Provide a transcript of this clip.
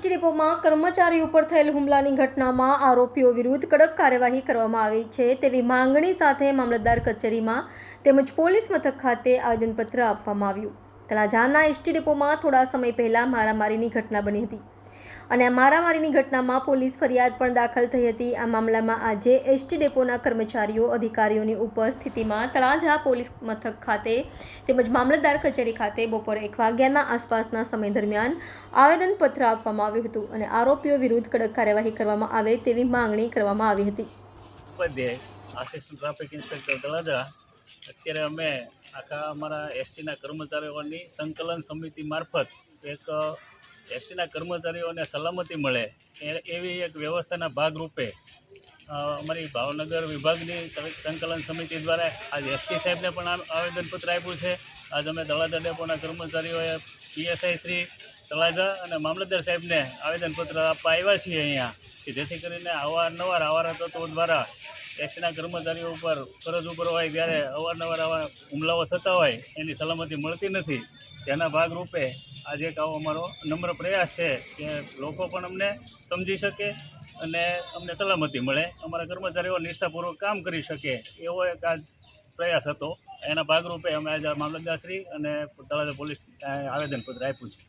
ડેપોમાં કર્મચારી ઉપર થયેલ હુમલાની ઘટનામાં આરોપીઓ વિરુદ્ધ કડક કાર્યવાહી કરવામાં આવી છે તેવી માંગણી સાથે મામલતદાર કચેરીમાં તેમજ પોલીસ મથક ખાતે આવેદનપત્ર આપવામાં આવ્યું. તળાજાના એસટી ડેપોમાં થોડા સમય પહેલા મારામારીની ઘટના બની હતી. અને મારામારીની ઘટનામાં પોલીસ ફરિયાદ પણ દાખલ થઈ હતી. આ મામલામાં આજે એસટી ડેપોના કર્મચારીઓ, અધિકારીઓની ઉપસ્થિતિમાં તળાજા પોલીસ મથક ખાતે તેમજ મામલતદાર કચેરી ખાતે બપોરે એક વાગ્યાના આસપાસના સમય દરમિયાન આવેદનપત્ર આપવામાં આવ્યું હતું અને આરોપીઓ વિરુદ્ધ કડક કાર્યવાહી કરવામાં આવે તેવી માંગણી કરવામાં આવી હતી. અત્યારે અમે આખા અમારા એસટીના કર્મચારીઓની સંકલન સમિતિ મારફત એક એસટીના કર્મચારીઓને સલામતી મળે એવી એક વ્યવસ્થાના ભાગરૂપે અમારી ભાવનગર વિભાગની સંકલન સમિતિ દ્વારા આજ એસટી સાહેબને પણ આવેદનપત્ર આપ્યું છે. આજ અમે તળાજા ડેપોના કર્મચારીઓએ પીએસઆઈ શ્રી તળાજા અને મામલતદાર સાહેબને આવેદનપત્ર આપવા આવ્યા છીએ અહીંયા, કે જેથી કરીને અવારનવાર આવારા તત્વો દ્વારા એસટીના કર્મચારીઓ ઉપર ફરજ ઉપર હોય ત્યારે અવારનવાર આવા હુમલાઓ થતા હોય, એની સલામતી મળતી નથી. જેના ભાગરૂપે આજે એક આવો અમારો નમ્ર પ્રયાસ છે કે લોકો પણ અમને સમજી શકે અને અમને સલામતી મળે. અમારા કર્મચારીઓ નિષ્ઠાપૂર્વક કામ કરી શકે એવો એક આ પ્રયાસ હતો. એના ભાગરૂપે અમે આજે મામલતદારશ્રી અને તળાજા પોલીસ આવેદનપત્ર આપ્યું છે.